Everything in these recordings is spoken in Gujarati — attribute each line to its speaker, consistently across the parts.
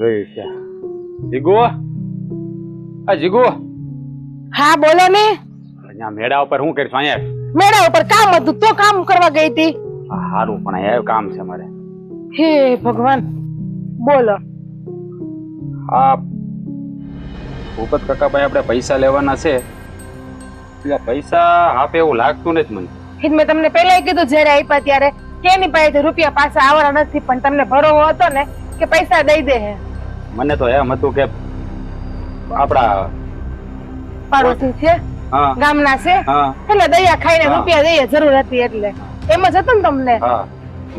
Speaker 1: ગઈ છે. જીગુ? આ જીગુ?
Speaker 2: હા બોલો ને.
Speaker 1: અહીંયા મેળા ઉપર શું કરીશું અહીંયા?
Speaker 2: મેળા ઉપર કામ હતું તો કામ કરવા ગઈ હતી.
Speaker 1: સારું પણ એ કામ છે મારે.
Speaker 2: હે ભગવાન બોલો.
Speaker 1: હા. ભૂપત કાકાભાઈ આપણે પૈસા લેવાના છે. એટલે પૈસા આપે એવું લાગતું નથી મને.
Speaker 2: મેં તમને પહેલા કીધું જ્યારે આપ્યા ત્યારે કેની પાસે રૂપિયા પાછા આવવાના નથી પણ તમને ભરોવો હતો ને કે પૈસા દઈ દે હે.
Speaker 1: મને તો એમ હતું કે આપડા
Speaker 2: પાડોશી છે? ગામના છે? એટલે દયા ખાઈને રૂપિયા દઈએ જરૂર હતી એટલે. એમ જ હતું ને તમને?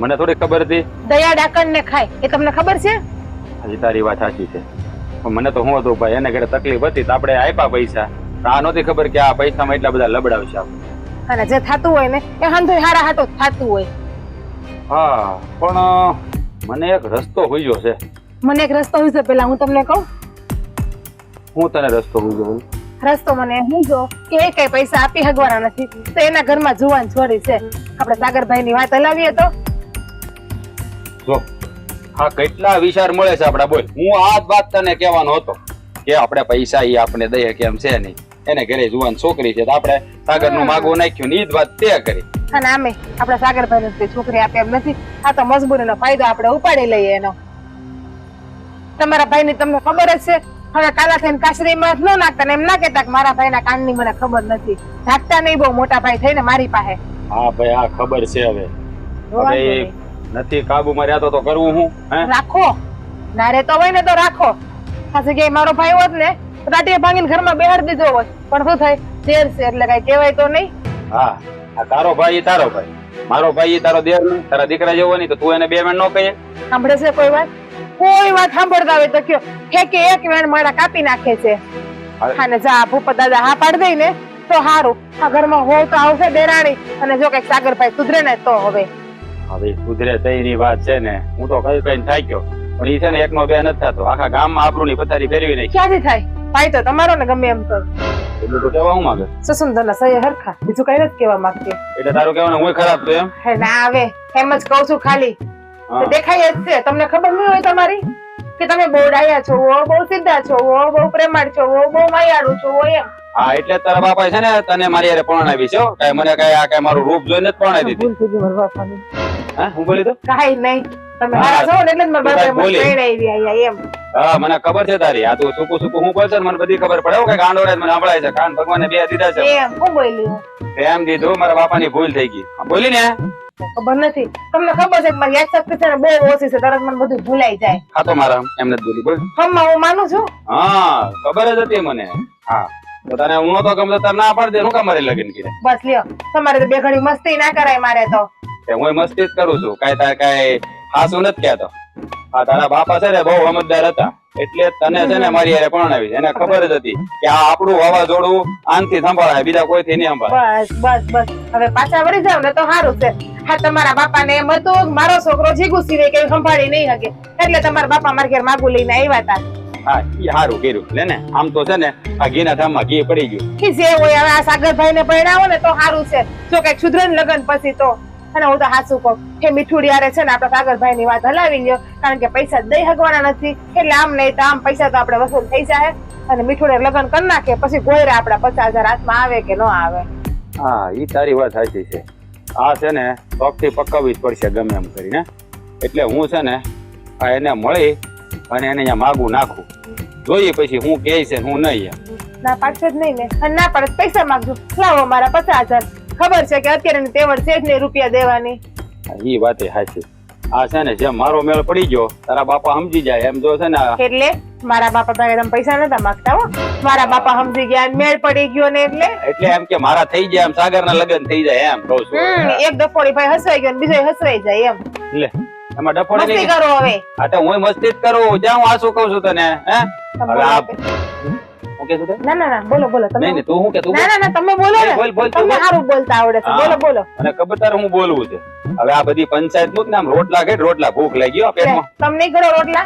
Speaker 1: મને થોડી ખબર હતી.
Speaker 2: દયા ડાકણ ને ખાય. એ તમને ખબર છે?
Speaker 1: હજી તારી વાત સાચી છે. મને તો હું હતું ભાઈ એને ઘરે તકલીફ હતી તો આપણે આપ્યા પૈસા. આ નહોતી ખબર કે આ પૈસામાં એટલા બધા લબડાવશે આપણે.
Speaker 2: અને જે થતું હોય ને એ હંધો હારા હાટો થતું હોય.
Speaker 1: હા પણ મને એક રસ્તો હોઈયો છે.
Speaker 2: મને એક રસ્તો હોય પેલા હું તમને કહું?
Speaker 1: હું તને રસ્તો હોઈયો
Speaker 2: રસ્તો મને હું જો કે એ કઈ પૈસા આપી હગવાના નથી તો એના ઘરમાં જુવાન છોડી છે. આપણે સાગરભાઈ ની વાત હલાવીએ તો.
Speaker 1: જો હા કેટલા વિચાર મળે છે આપડા બોલ. હું આ જ વાત તને કહેવાનો હતો કે આપણે પૈસા ઈ આપણે દઈએ કેમ છે નહીં. એને ઘરે જુવાન છોકરી છે તો આપણે સાગરનું માગવું નાખ્યું ને જ વાત તે કરી.
Speaker 2: અને આમે આપણા સાગરભાઈ ને છોકરી આપે એમ નથી. આ તો મજબૂરીનો ફાયદો આપણે ઉપાડી લઈએ એનો. તમારા ભાઈ ની તમને ખબર જ છે. હવે કાલા થઈને કાશરીમાં ન નાખતા ને એમ ના કેતા કે મારા ભાઈ ના કાનની મને ખબર નથી. નાખતા નહીં બહુ મોટા ભાઈ થઈને મારી પાસે.
Speaker 1: હા ભાઈ આ ખબર છે હવે. હવે. નથી કાબુમાં રહેતો તો કરવું હું હે?
Speaker 2: રાખો. ના રહેતો હોય ને તો રાખો. આ જગ્યાએ મારો ભાઈ હોત ને તો ભાંગીને ભાંગીને ઘરમાં બેહાડી દીધો હોત. પણ શું થાય? શેર છે એટલે કઈ કહેવાય તો નહીં.
Speaker 1: હા આ તારો ભાઈ તારો ભાઈ. મારો ભાઈ તારો દેર નહીં તારા દીકરા જેવો નહીં તો તું એને બે મિનિટ ન કહીએ
Speaker 2: સાંભળે છે કોઈ વાત? કોઈ વાત સાંભળતા હોય તો કયો. ઠેકે એક વેણ માળા કાપી નાખે છે. અને જા ભૂપત દાદા હા પાડી દઈ ને તો હારું. આ ઘરમાં હોય તો આવશે દેરાણી. અને જો કંઈક સાગરભાઈ સુધરે ને તો હવે.
Speaker 1: હવે સુધરે તઈની વાત છે ને. હું તો કઈ કઈ થાક્યો પણ ઈ છે ને એકનો બે નથી થતો. આખા ગામમાં આપણું પથારી ફેરવી નહીં
Speaker 2: ક્યાંથી થાય? ભાઈ તો તમારો ને ગમે એમ તો.
Speaker 1: એટલું તો કહેવા હું માંગે?
Speaker 2: સસુંદરના સહી હરખા. બીજું કઈ નથી કેવા માંગતી.
Speaker 1: એટલે તારું કહેવાનું હું ખરાબ તો એમ?
Speaker 2: ના આવે. એમ જ કઉ છું ખાલી. તો દેખાય જ છે. તમને ખબર નહીં હોય તમારી? કે તમે બહુ ડાયા છો બહુ સીધા છો બહુ પ્રેમાળ છો બહુ માયાળુ છો એમ.
Speaker 1: હા એટલે તારા બાપા છે ને તને મારી હારે પરણાવી છે કઈ મને કઈ આ કઈ મારું રૂપ જોઈને જ પરણાવી દીધી.
Speaker 2: ભૂલ થઈ ગઈ મારા બાપાની.
Speaker 1: હા હું બોલી તો
Speaker 2: કઈ નહીં. તમે મારા છો ને એટલે જ મારા બાપા મને. પરણાવી આયા એમ.
Speaker 1: હા મને ખબર છે તારી. આ તું સુકુ સુકુ હું બોલશે મને બધી ખબર પડે. હો કે ગાંડો રે મને સંભળાય છે. કાન ભગવાને બે દીધા છે.
Speaker 2: એમ હું બોલી
Speaker 1: એમ દીધું મારા બાપાની ભૂલ થઈ ગઈ. બોલી ને.
Speaker 2: ખબર નથી. તમને ખબર છે કે મારી યાદશક્તિ છે ને બહુ ઓછી છે. તરત મને બધું ભૂલાઈ જાય.
Speaker 1: હા તો મારા એમ નથી ભૂલી બોલ.
Speaker 2: હમ્મા હું માનું છું?
Speaker 1: હા ખબર જ હતી મને. હા. તો તને હું નતો ગમતો તાર ના પાડ દે હું કામ મારી લગન કરે
Speaker 2: બસ લ્યો. તમારે તો બે ઘડી મસ્તી ના કરાય મારે તો.
Speaker 1: તે હું મસ્તી જ કરું છું. કાંઈ તાર કાંઈ હાસું નથી કહેતો. હા તારા બાપા છે ને બહુ સમજદાર હતા. એટલે તને છે ને મારી યારે પરણાવી. એને ખબર જ હતી કે આ આપણું વાવાઝોડું આનથી સંભાળાય બીજા કોઈથી નહીં સંભાળાય.
Speaker 2: બસ બસ બસ. હવે પાછા વળી જાવ ને તો સારું છે. હા તમારા બાપા ને એમ હતું મારો છોકરો જીગુ સિવાય કઈ સંભાળી નહીં શકે. એટલે તમારા બાપા મારા ઘેર માગું લઈને આવ્યા હતા.
Speaker 1: હા ઈ સારું કર્યું. લે ને આમ તો છે ને આ ઘીના ધામમાં ઘી પડી ગયું.
Speaker 2: જે હોય હવે આ સાગરભાઈ ને પરણાવો ને તો સારું છે. જો કંઈક સુધરે લગન પછી તો. અને હું તો હાસું કહું કે મીઠુડી હારે છે ને આપણે કાગરભાઈ ની વાત હલાવી લ્યો કારણ કે પૈસા દઈ હગવાના નથી. એટલે આમ નહીં તો આમ પૈસા તો આપણે વસૂલ થઈ જાય અને મીઠુડે લગ્ન કરી નાખે પછી ગોયરા આપણા પચાસ હજાર હાથમાં આવે કે ન આવે.
Speaker 1: હા ઈ તારી વાત સાચી છે. આ છે ને શોખથી પકવવી જ પડશે ગમે એમ કરીને. એટલે હું છે ને આ એને મળી અને એને અહીંયા માગું નાખું. જોઈએ પછી હું કહે છે હું નહીં.
Speaker 2: ના પાડશે જ નહીં ને. અને ના પાડે પૈસા માગજો. લાવો મારા પચાસ હજાર. ખબર છે કે અત્યારે તેવડ છે જ નહીં રૂપિયા દેવાની.
Speaker 1: એ વાત સાચી. આ છે ને જેમ મારો મેળ પડી ગયો તારા બાપા સમજી જાય. એમ જો છે ને
Speaker 2: એટલે મારા બાપા પાસે તમે પૈસા નતા માંગતા હો. મારા બાપા સમજી ગયા મેળ પડી ગયો ને એટલે.
Speaker 1: એટલે એમ કે મારા થઈ જાય એમ સાગર ના લગ્ન થઈ જાય એમ કહું છું.
Speaker 2: એક ડફોડી ભાઈ હસવાઈ ગયો ને બીજો હસવાઈ જાય એમ.
Speaker 1: લે એમાં ડફોડી
Speaker 2: મસ્તી
Speaker 1: નહીં.
Speaker 2: કરો હવે.
Speaker 1: હા તો હું મસ્તી જ કરું. જ્યાં હું આસુ કહું છું તને હે. હું કે છું
Speaker 2: ના ના ના બોલો બોલો તમે
Speaker 1: નહીં તું હું કે તું
Speaker 2: ના ના ના તમે બોલો ને.
Speaker 1: બોલ, બોલ,
Speaker 2: તમને સારું બોલતા આવડે છે.
Speaker 1: હા.
Speaker 2: બોલો. બોલો
Speaker 1: અને ખબર હું બોલવું છે? હવે આ બધી પંચાયતનું નામ રોટલા કે રોટલા ભૂખ લાગી ગયો પેટમાં.
Speaker 2: તમને ઘડો રોટલા.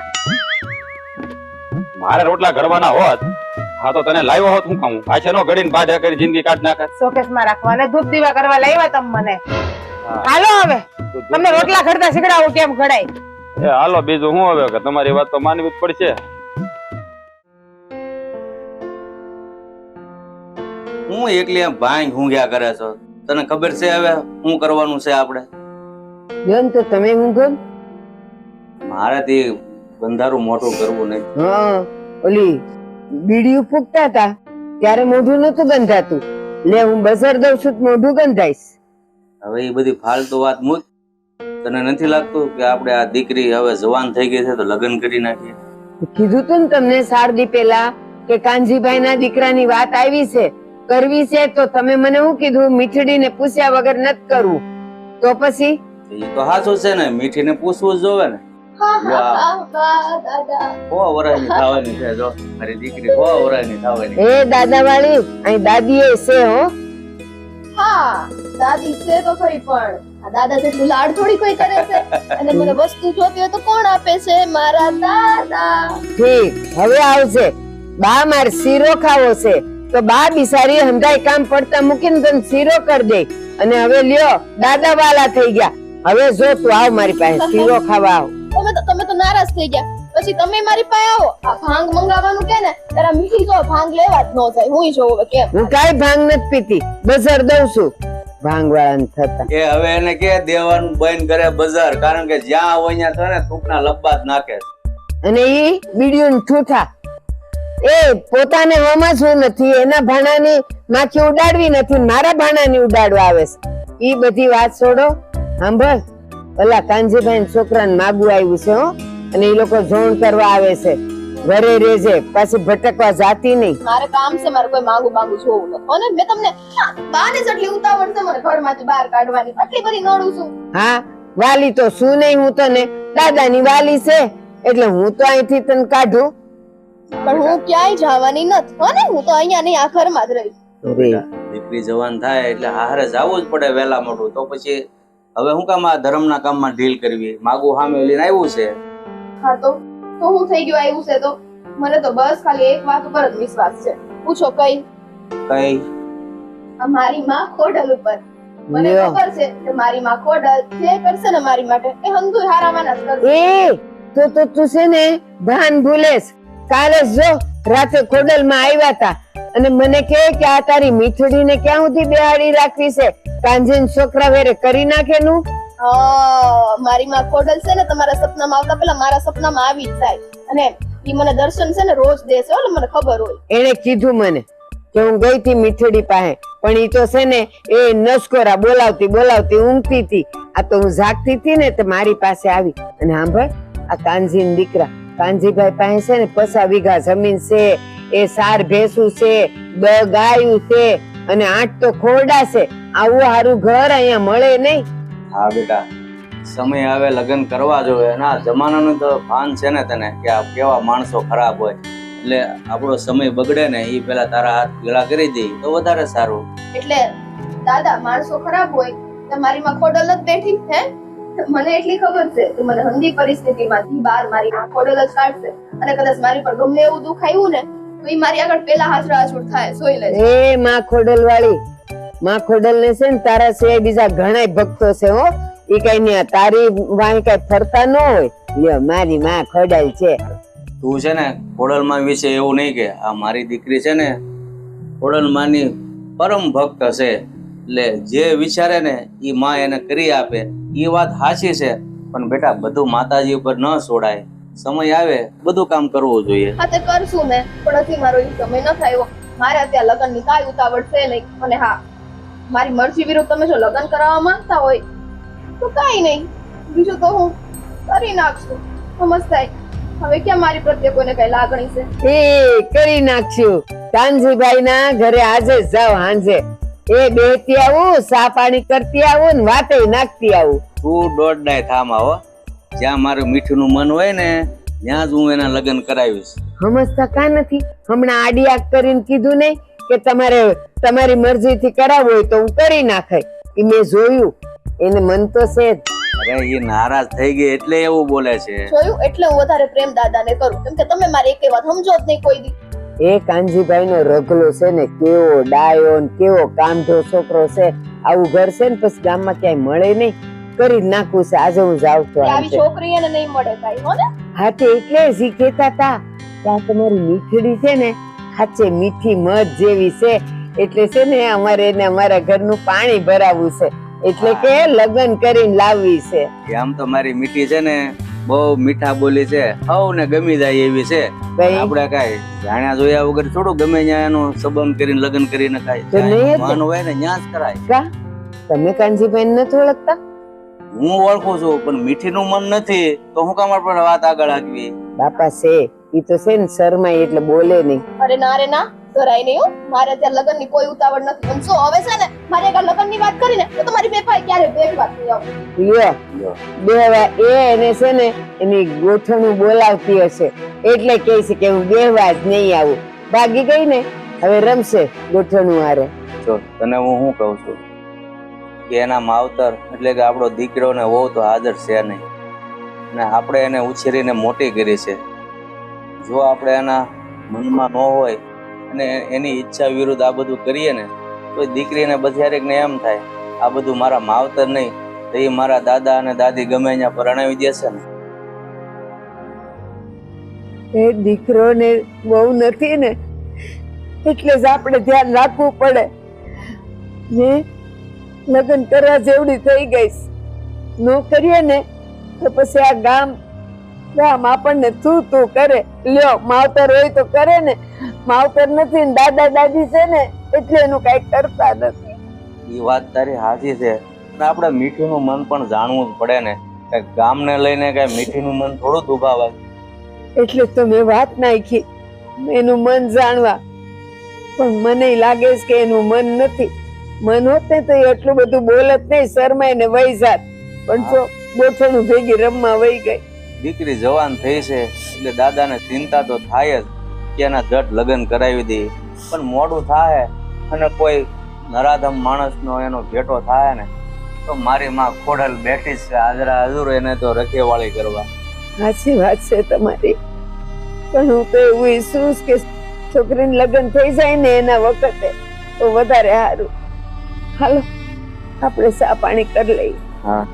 Speaker 1: મારે રોટલા ઘડવાના હોત હા તો તને લાવ્યો હોત હું કહું પાછળ નો ઘડીને બાધા કરી જિંદગી કાઢ નાખે.
Speaker 2: શોકેસમાં રાખવા અને ધૂપ દીવા કરવા લાવ્યા તમ મને. હાલો હવે. તમને રોટલા ઘડતા શીખડાવું કેમ ઘડાય?
Speaker 1: હાલો બીજું હું હવે કે તમારી વાત તો માનવી જ પડશે.
Speaker 3: હું એકલી ભાંગ ઊંઘ્યા કરે છો? તને ખબર છે હવે શું કરવાનું છે આપણે?
Speaker 4: બેન તો તમે ઊંઘો?
Speaker 3: મારાથી બંધારું મોટું કરવું નહીં.
Speaker 4: હા ઓલી બીડીયું ફૂકતા હતા ત્યારે મોઢું નતું ગંધાતું લે હું બસર દઉં છું મોઢું ગંધાઈશ
Speaker 3: હવે એ બધી ફાલતુ વાત મૂક. તને નથી લાગતું કે આપણે આ દીકરી હવે જવાન થઈ ગઈ છે તો લગ્ન કરી નાખીએ?
Speaker 4: કીધું તું ને તમને સારદી પેલા કે કાનજીભાઈ ના દીકરાની વાત આવી છે? કરવી છે તો તમે મને શું કીધું? મીઠડીને પૂછ્યા વગર નત કરવું તો પછી?
Speaker 3: એ તો સાચું છે ને મીઠીને પૂછવું જોવે ને. વાહ. હો વરાયની થવાની છે જો. મારી દીકરી હો વરાયની થવાની
Speaker 4: એ દાદા વાળી અહીં દાદી એ છે હો.
Speaker 5: હા દાદી છે તો ખરી પણ. આ દાદા જેટલું લાડ થોડી કોઈ કરે છે? અને મને વસ્તુ જોતી હોય તો કોણ આપે છે? મારા દાદા.
Speaker 4: ઠીક હવે આવશે બા માર શીરો ખાવો છે. તો બા બિસારી હંધાય કામ પડતા મૂકીને તને શીરો કરી દે. અને હવે લ્યો દાદા વાલા થઈ ગયા. હવે જો તું આવ મારી પાસે શીરો ખાવા આવ.
Speaker 5: તમે તો તમે તો નારાજ થઈ ગયા. પછી તમે મારી પાસે આવો. આ ભાંગ મંગાવવાનું કે ને તારા મીઠી જો ભાંગ લેવા જ ન જાય. હું જો હવે કેમ?
Speaker 4: હું કાઈ ભાંગ નથી પીતી. બજાર દઉં છું. ભાંગ વાળાને થતા.
Speaker 3: એ હવે એને કે દેવાનું બંધ કરે બજાર. કારણ કે જ્યાં હોય ત્યાં છે ને થૂકના લબ્બા જ નાખે.
Speaker 4: અને ઈ બીડીયું ઠૂઠા એ પોતાને હમાસવું નથી એના ભાણાની માખી ઉડાડવી નથી મારા ભાણાની ઉડાડવા આવે છે. એ બધી વાત છોડો સાંભળ. ઓલા કાનજીભાઈ છોકરાને માગું આવ્યું છે હો. અને એ લોકો જોણ કરવા આવે છે. ઘરે રેજે પાછી ભટકવા જાતી નહીં.
Speaker 5: મારે કામ છે મારે કોઈ માંગુ માંગુ જોવું નથી. અને મેં તમને બાને જેટલી ઉતાવળ છે મને ઘરમાંથી બહાર કાઢવાની આટલી બધી નડું છું.
Speaker 4: હા વાલી તો શું નહીં હું તને દાદાની વાલી છે એટલે હું તો અહીંથી તને કાઢું.
Speaker 5: પણ હું ક્યાંય જવાની નથી. હો ને હું તો અહીંયા નહીં આ ઘરમાં જ રહીશ
Speaker 3: દીકરી જવાન થાય એટલે હારે જવું જ પડે વહેલા મોટું તો પછી હવે હું કામ આ ધર્મના કામમાં ઢીલ કરવી? માગું હામે લઈને આવ્યું છે?
Speaker 5: હા તો તો હું થઈ ગયું આવ્યું છે તો મને તો બસ ખાલી એક વાત ઉપર જ વિશ્વાસ છે. પૂછો કઈ?
Speaker 3: કઈ?
Speaker 5: મારી માં ખોડલ ઉપર. મને. ખબર છે કે મારી માં ખોડલ જે કરશે ને મારી માટે એ હંધુ હારામાં જ કરશે.
Speaker 4: એ તો તો તું છે ને ભાન ભૂલેશ. કાલે જો રાતે ખોડલ માં આવ્યા હતા અને મને કહે કે આ તારી મીઠડીને ક્યાં સુધી બેહાડી રાખવી છે? કાંજીન છોકરા વેરે કરી નાખે નું
Speaker 5: મારી માં કોડલ છે ને તમારા સપનામાં આવતા પહેલા મારા સપનામાં આવી જાય. અને ઈ મને દર્શન છે ને રોજ દેશે એટલે મને ખબર હોય.
Speaker 4: એને કીધું મને કે હું ગઈ હતી મીઠડી પાસે પણ ઈ તો છે ને એ નસકોરા બોલાવતી બોલાવતી ઊંઘતી હતી. આ તો હું જાગતી હતી ને તો મારી પાસે આવી. અને સાંભળ આ કાનજીન દીકરા કાનજીભાઈ પાસે છે ને પસા વીઘા જમીન છે એ સાર ભેસું છે બે ગાયું છે અને આઠ તો ખોરડા છે. આવું સારું ઘર અહીંયા મળે નહીં.
Speaker 3: હા બેટા સમય આવે લગ્ન કરવા જોઈએ ના જમાનાનું તો ભાન છે ને તને કે આ કેવા માણસો ખરાબ હોય. એટલે આપણો સમય બગડે ને એ પેલા તારા હાથ ભેળા કરી દે તો વધારે સારું.
Speaker 5: એટલે દાદા માણસો ખરાબ હોય તમારીમાં ખોડલ જ બેઠી હે મને એટલી ખબર છે કે મને હંધી પરિસ્થિતિમાંથી બહાર મારી આંખો ખોડલ જ કાઢશે અને કદાચ મારી પર ગમે એવું દુઃખ આવ્યું ને તો એ મારી આગળ પેલા હાજરા હાજર થાય સોઈ લે
Speaker 4: એ માં ખોડલ વાળી માં ખોડલ ને છે ને તારા સિવાય બીજા ઘણા ભક્તો છે હો. એ કઈ ને તારી વાંહે કઈ ફરતા ન હોય. લ્યો મારી માં ખોડલ છે.
Speaker 3: તું છે ને ખોડલમાં વિશે એવું નહીં કે આ મારી દીકરી છે ને ખોડલમાંની પરમ ભક્ત છે. એટલે જે વિચારે ને એ માં એને કરી આપે એ વાત સાચી છે. પણ બેટા બધું માતાજી ઉપર ન છોડાય. સમય આવે બધું કામ કરવું જોઈએ.
Speaker 5: હા તે કરશું મેં પણ હજી મારો એ સમય ન થયો મારે અત્યારે લગ્નની કાંઈ ઉતાવળ છે નહીં. અને હા મારી મરજી વિરુદ્ધ તમે જો લગ્ન કરાવવા માંગતા હોય તો કાંઈ નહીં. બીજું તો હું કરી નાખશું. સમજતાય હવે ક્યાં મારી પ્રત્યે કોઈને કઈ લાગણી છે?
Speaker 4: એ કરી નાખશું. કાનજીભાઈ ના ઘરે આજે જાવ હાંજે. એ બેહતી આવું સા પાણી કરતી આવું ને વાતે નાખતી આવું.
Speaker 3: તું દોઢ ડાય થામ આવો જ્યાં મારું મીઠું મન હોય ને ત્યાં જ હું એના લગ્ન કરાવીશ.
Speaker 4: સમજતા કા નથી? હમણાં આડી આગ કરીને કીધું નહીં કે તમારે તમારી મરજી થી કરાવવું હોય તો હું કરી નાખે. એ મેં જોયું. એને મન તો છે જ.
Speaker 3: અરે એ નારાજ થઈ ગઈ એટલે એવું બોલે છે.
Speaker 5: જોયું? એટલે હું વધારે પ્રેમ દાદાને કરું. કેમ કે તમે મારી એક વાત સમજો જ નહીં કોઈ દી.
Speaker 4: એ કાનજીભાઈ નો રગલો છે ને કેવો ડાયો ને કેવો કાંધો છોકરો છે આવું ઘર છે ને પછી ગામમાં ક્યાંય મળે નહીં. કરી જ નાખવું છે આજે હું જાઉં છું
Speaker 5: આવી છોકરી એને નહીં મળે કાંઈ હો ને?
Speaker 4: હા તે એટલે જ કહેતા હતા કે આ તમારી મીઠડી છે ને સાચે મીઠી મધ જેવી છે. એટલે છે ને અમારે એને અમારા ઘરનું પાણી ભરાવવું છે. એટલે કે લગ્ન કરીને લાવવી છે.
Speaker 3: આમ તો મારી મીઠી છે ને બહુ મીઠા બોલી છે. ને ગમી જાય એવી છે. આપણે કાંઈ જાણ્યા જોયા વગર થોડું ગમે ત્યાં એનો સંબંધ કરીને લગ્ન કરીને
Speaker 4: તો નહીં
Speaker 3: માન હોય ને ત્યાં જ કરાય
Speaker 4: તમે કાનજીભાઈ નથી ઓળખતા?
Speaker 3: હું ઓળખું છું પણ મીઠીનું મન નથી. તો હું કામ આપણે વાત આગળ આગવી?
Speaker 4: બાપા છે ઈ તો છે ને શરમાય એટલે બોલે નહીં.
Speaker 5: અરે ના રે ના. કરાય નહીં હો. મારે ત્યાં લગ્નની કોઈ ઉતાવળ નથી. પણ શું હવે છે ને મારે એક લગ્નની વાત કરીને તો તમારી બેફાઈ ક્યારે બેઠ વાત થઈ આવું?
Speaker 4: બે વાર એ એને છે ને એની ગોઠણું બોલાવતી હશે. એટલે કહે છે કે હું બેહવા જ નહીં આવું. ભાગી ગઈ ને હવે રમશે ગોઠણું હારે.
Speaker 3: જો તને હું શું કહું છું? કે એના માવતર એટલે કે આપણો દીકરો ને વહુ તો હાજર છે નહીં. ને આપણે એને ઉછેરીને મોટી કરી છે. જો આપણે એના મનમાં ન હોય અને એની ઈચ્છા વિરુદ્ધ આ બધું કરીએ ને, તો દીકરીને બધારેક ને એમ થાય, આ બધું મારા માવતર નહીં, તો એ મારા દાદા અને દાદી ગમે ત્યાં પરણાવી દેશે ને.
Speaker 4: એ દીકરોને બહુ નથી ને, એટલે જ આપણે ધ્યાન રાખવું પડે. ને લગ્ન કરવા જેવડી થઈ ગઈ નો કરીએ ને, તો પછી આ ગામ ગામ આપણને તું તું કરે. લ્યો, માવતર હોય તો કરે ને. માવતર નથી ને દાદા દાદી છે ને એટલે એનું કઈ કરતા નથી.
Speaker 3: એ વાત તારી સાચી છે. આપણે મીઠીનું મન પણ જાણવું જ પડે ને. કે ગામને લઈને કઈ મીઠીનું મન થોડું દુભાવાય
Speaker 4: એટલે તો મેં વાત નાખી. એનું મન જાણવા. પણ મને લાગે છે કે એનું મન નથી. મન હોત ને તો એટલું બધું બોલત નહીં શરમાય ને વહી જાત. પણ જો ગોઠણું ભેગી રમવા વહી ગઈ.
Speaker 3: દીકરી જવાન થઈ છે એટલે દાદાને ચિંતા તો થાય જ. કે જટ લગ્ન કરાવી દે. પણ મોડું થાય અને કોઈ નરાધમ માણસનો એનો ભેટો થાય ને તો મારી માં ખોડલ બેઠી છે. હાજરા હજુર એને તો રખેવાળી કરવા.
Speaker 4: સાચી વાત છે તમારી. પણ હું તો એવું ઈચ્છું કે છોકરીને લગ્ન થઈ જાય ને એના વખતે તો વધારે સારું. હાલો આપણે સા પાણી કરી લઈએ.
Speaker 3: હા.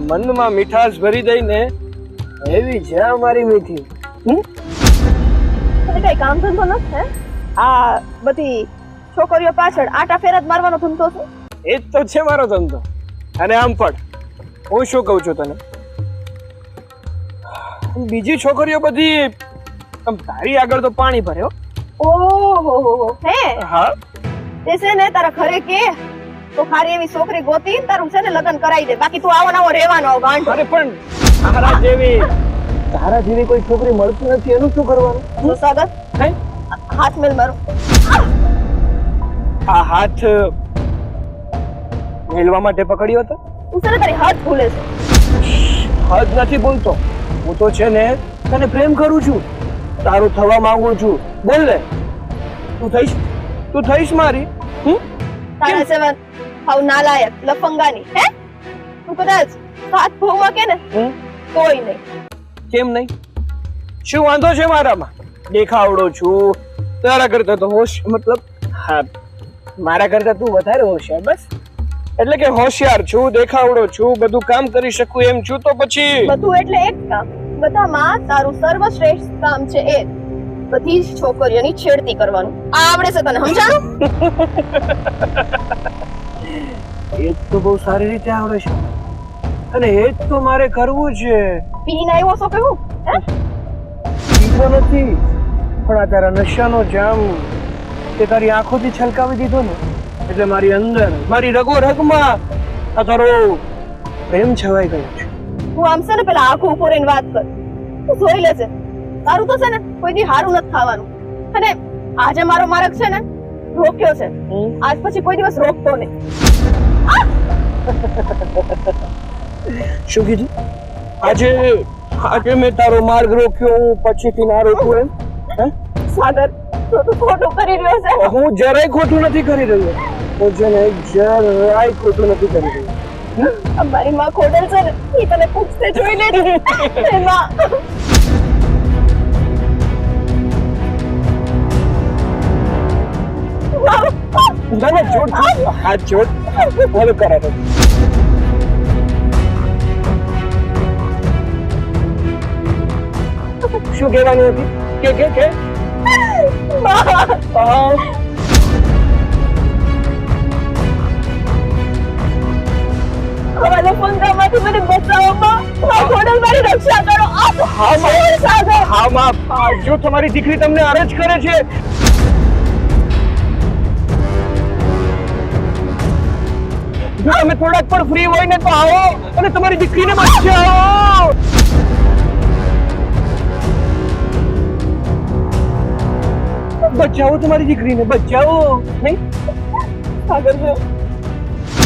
Speaker 6: મારા મનમાં મીઠાશ ભરી દઈ ને એવી છે અમારી મારી મીઠી?
Speaker 5: તને કઈ કામ ધંધો નથી આ બધી છોકરીઓ પાછળ આટા ફેરા જ મારવાનો ધંધો છે?
Speaker 6: એ જ તો છે મારો ધંધો. અને આમ પણ હું શું કહું છું તને? બીજી છોકરીઓ બધી તારી આગળ તો પાણી ભર્યો
Speaker 5: ઓહો હો. હો હે?
Speaker 6: હા?
Speaker 5: તે છે ને તારા ઘરે કે તો ખારી એવી છોકરી ગોતી તારું છે ને લગ્ન કરાવી દે. બાકી તું આવો નવો રહેવાનો ગાંઠ.
Speaker 6: અરે પણ તારા જેવી તારા જેવી કોઈ છોકરી મળતી નથી એનું શું કરવાનું?
Speaker 5: તું
Speaker 6: સાગર
Speaker 5: હાથ મેલ મારો.
Speaker 6: આ હાથ મેલવા માટે પકડ્યો હતો?
Speaker 5: તું છે તારી હાથ ભૂલે છે.
Speaker 6: હદ નથી બોલતો હું તો છે ને તને પ્રેમ કરું છું. તારું થવા માંગુ છું. બોલ ને. તું થઈશ? તું થઈશ મારી? હમ?
Speaker 5: તારા સેવન હાવ નાલાયક લફંગાની હે? તું કદાચ સાત ભોગમાં કે ને? તોય નહીં.
Speaker 6: કેમ નહીં? શું વાંધો છે મારામાં? દેખાવડો છું. તારા કરતા તો હોશ મતલબ હા મારા કરતા તું વધારે હોશિયાર બસ. એટલે કે હોશિયાર છું દેખાવડો છું બધું કામ કરી શકું એમ છું તો પછી?
Speaker 5: બધું એટલે એક કામ. બધામાં તારું સર્વશ્રેષ્ઠ કામ છે એ. બધી જ છોકરીઓની છેડતી કરવાનું. આ આવડે છે તને સમજાણું?
Speaker 6: એ તો બહુ સારી રીતે આવડે છે. અને એ જ તો મારે કરવું છે.
Speaker 5: પીને આવ્યો છો કે હું?
Speaker 6: પીતો નથી. પણ આ તારા નશાનો જામ તે તારી આંખોથી છલકાવી દીધો ને એટલે મારી અંદર મારી રગો રગમાં આ તારો પ્રેમ છવાઈ ગયો છે.
Speaker 5: તું આમ છે ને પેલા આંખો ઉપર રહીને વાત કર. તું જોઈ લેજે. તારું તો છે ને કોઈ દી હારું નથી ખાવાનું. અને આજે મારો માર્ગ છે ને રોક્યો છે. આજ પછી કોઈ દિવસ રોકતો નહીં.
Speaker 6: શું કીધું? આજે આજે મેં તારો માર્ગ રોક્યો હું પછીથી ના રોકું એમ? હે?
Speaker 5: સાગર તું ખોટું કરી રહ્યો છે.
Speaker 6: હું જરાય ખોટું નથી કરી રહ્યો. હું જેને જરાય ખોટું નથી કરી રહ્યો.
Speaker 5: અમારી માં ખોડલ છે ને એ તને પૂછતે જોઈ લેજે એમાં.
Speaker 6: ના ના છોડ. હાથ છોડ બોલ કરે. શું કહેવાનું હતું? કે કે કે?
Speaker 5: અમારા પંખામાંથી મને બચાવો માં માં મારી રક્ષા કરો.
Speaker 6: હા માં. હા માં. જો તમારી દીકરી તમને અરજ કરે છે જો તમે થોડાક પણ ફ્રી હોય ને તો આવો અને તમારી દીકરીને બચાવો બચાવો તમારી દીકરીને બચાવો. નહીં?
Speaker 5: સાગર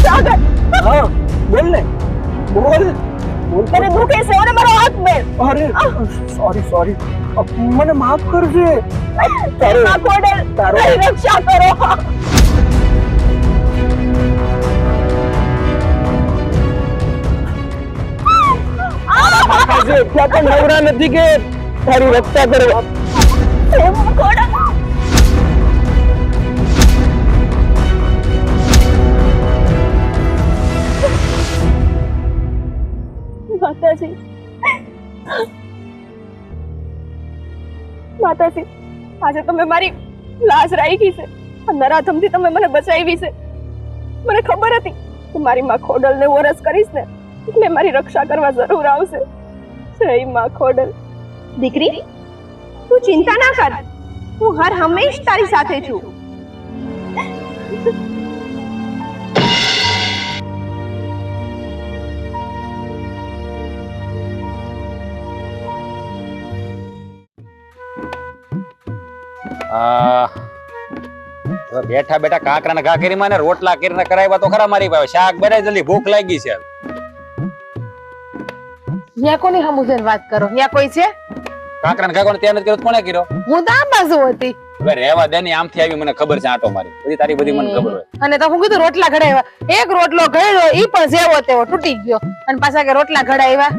Speaker 5: સાગર!
Speaker 6: હા બોલ ને. બોલ. બોલ.
Speaker 5: દુખે છે અને મારો હાથ મેળ
Speaker 6: અરે સોરી સોરી મને માફ કરજે. તારો તારો-
Speaker 5: રક્ષા કરો.
Speaker 6: આજે એટલા પણ નવરા નથી કે તારી રક્ષા કરવા
Speaker 5: માં ખોડલ માતાજી માતાજી આજે તમે મારી લાજ રાખી છે આ નરાધમથી તમે મને બચાવી છે મને ખબર હતી કે મારી માં ખોડલ ને વરસ કરીશ ને એટલે મારી રક્ષા કરવા જરૂર આવશે જય માં દીકરી, તું ચિંતા ના કર. હું હર હંમેશ તારી સાથે છું.
Speaker 1: બેઠા બેઠા કાંકરા ના ઘા કરી મને રોટલા કરીને કરાવ્યા તો ખરા મારી પાસે શાક બનાવી જલ્દી ભૂખ લાગી છે.
Speaker 2: ત્યાં કોની હમું વાત કરો? ન્યા કોઈ છે?
Speaker 1: કાકરા ને કોને ત્યાં નથી કર્યો તો કર્યો?
Speaker 2: હું તો આ બાજુ હતી.
Speaker 1: હવે રહેવા દે ને આમથી આવી મને ખબર છે આટો મારી. બધી તારી બધી મને ખબર હોય.
Speaker 2: અને તો હું કીધું રોટલા ઘડાવ્યા. એક રોટલો ઘડ્યો ઈ પણ જેવો તેવો તૂટી ગયો. અને પાછા કે રોટલા ઘડાવ્યા.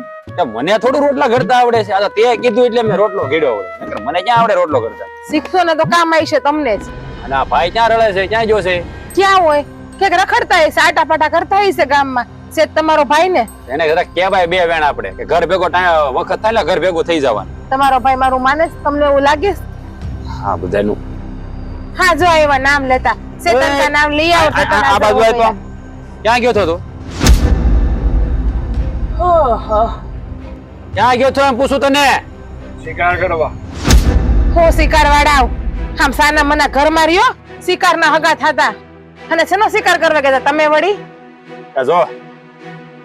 Speaker 1: મને થોડું રોટલા ઘડતા આવડે છે. આ તો કીધું એટલે મેં રોટલો ઘડ્યો આવડે મને ક્યાં આવડે રોટલો ઘડતા?
Speaker 2: શીખશો ને તો કામ આવશે તમને જ.
Speaker 1: અને આ ભાઈ ક્યાં રળે છે? ક્યાં જોશે
Speaker 2: ક્યાં હોય? કે રખડતા હશે આટા પાટા કરતા હશે ગામમાં. છે તમારો ભાઈ ને?
Speaker 1: એને જરા કહેવાય બે વેણ આપણે કે ઘર ભેગો વખત થાય ઘર ભેગો થઈ જવાનું.
Speaker 2: તમારો ભાઈ મારું માને છે? તમને એવું લાગે
Speaker 1: હા બધાનું.
Speaker 2: હા જો એવા નામ લેતા. શેતનકા નામ લઈ આવો તો
Speaker 1: આ- બાજુ તો ક્યાં ગયો છો તું? ક્યાં ગયો છો એમ પૂછું તને?
Speaker 6: શિકાર કરવા.
Speaker 2: હું શિકાર વાળા આવ. આમ સાના મના ઘરમાં રહ્યો શિકાર ના હગા થતા. અને શેનો શિકાર કરવા ગયા તમે વળી?
Speaker 1: આ જો.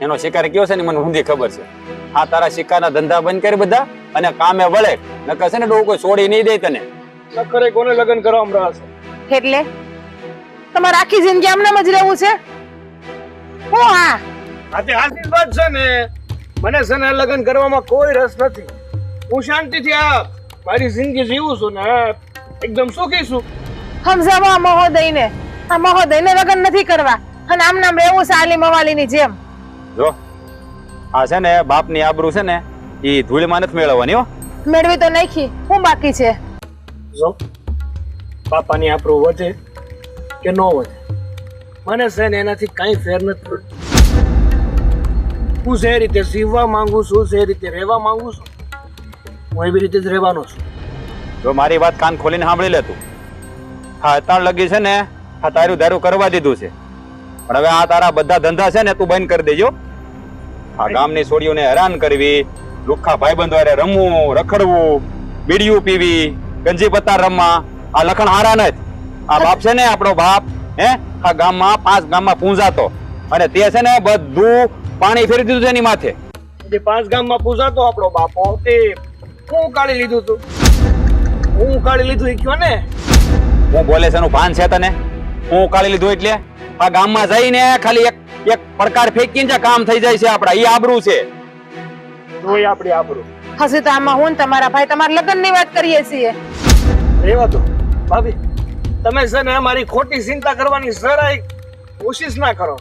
Speaker 1: એનો શિકાર કયો છે ને મને ઊંધી ખબર છે. આ તારા શિકારના ધંધા બંધ કરી બધા અને કામે વળે. નકર છે ને ડોહું કોઈ છોડી નહીં દે તને.
Speaker 6: નકરે કોને લગ્ન કરવામાં રહેશે
Speaker 2: એટલે? તમારે આખી જિંદગી આમનામ જ રહેવું છે? ઓ હા
Speaker 6: આ? તે વાત છે ને. મને છે ને લગ્ન કરવામાં કોઈ રસ નથી. હું શાંતિથી આ મારી જિંદગી જીવું છું ને. એકદમ સુખી છું.
Speaker 2: સમજાવો આ મહોદયને. આ મહોદયને લગ્ન નથી કરવા. અને આમ નામ રહેવું છે આલી મવાલીની જેમ.
Speaker 1: જો. આ છે ને બાપની આબરૂ છે ને એ ધૂળમાં નથી મેળવવાની હો.
Speaker 2: મેળવી તો નાખી હું બાકી છે?
Speaker 6: જો બાપાની આબરૂ વધે કે ન વધે મને છે ને એનાથી કઈ ફેર નથી. હું જે રીતે જીવવા માંગુ છું જે રીતે રહેવા માંગુ છું હું એવી રીતે જ રહેવાનો છું.
Speaker 1: જો મારી વાત કાન ખોલીને સાંભળી લે તું. હા અત્યાર લગી છે ને આ તારું દારૂ કરવા દીધું છે. પણ હવે આ તારા બધા ધંધા છે ને તું બંધ કરી દેજો. આ ગામની છોડીઓને હેરાન કરવી લુખ્ખા ભાઈબંધો હારે રમવું રખડવું બીડીયું પીવી ગંજી પત્તા રમવા આ લખણ હારા ને આ બાપ છે ને આપણો બાપ હે? આ ગામમાં પાંચ ગામમાં પૂંજાતો. અને તે છે ને બધું પાણી ફેરી દીધું છે એની માથે.
Speaker 6: જે પાંચ ગામમાં પૂંજાતો આપણો બાપો તે હું કાઢી લીધું તું? હું કાઢી લીધું એ કયો ને?
Speaker 1: હું બોલે છે એનું ભાન છે તને? હું કાઢી લીધું એટલે? આ ગામમાં જઈને ખાલી એક એક પડકાર ફેંકીને જે કામ થઈ જાય છે આપડા ઈ આબરૂ છે.
Speaker 6: જોઈ આપડી આબરૂ.
Speaker 2: હશે તો આમાં હું ને તમારા ભાઈ તમારા લગ્નની વાત કરીએ છીએ.
Speaker 6: રેવા તો ભાભી તમે છે ને મારી ખોટી ચિંતા કરવાની જરાય
Speaker 7: કોશિશ ના કરો.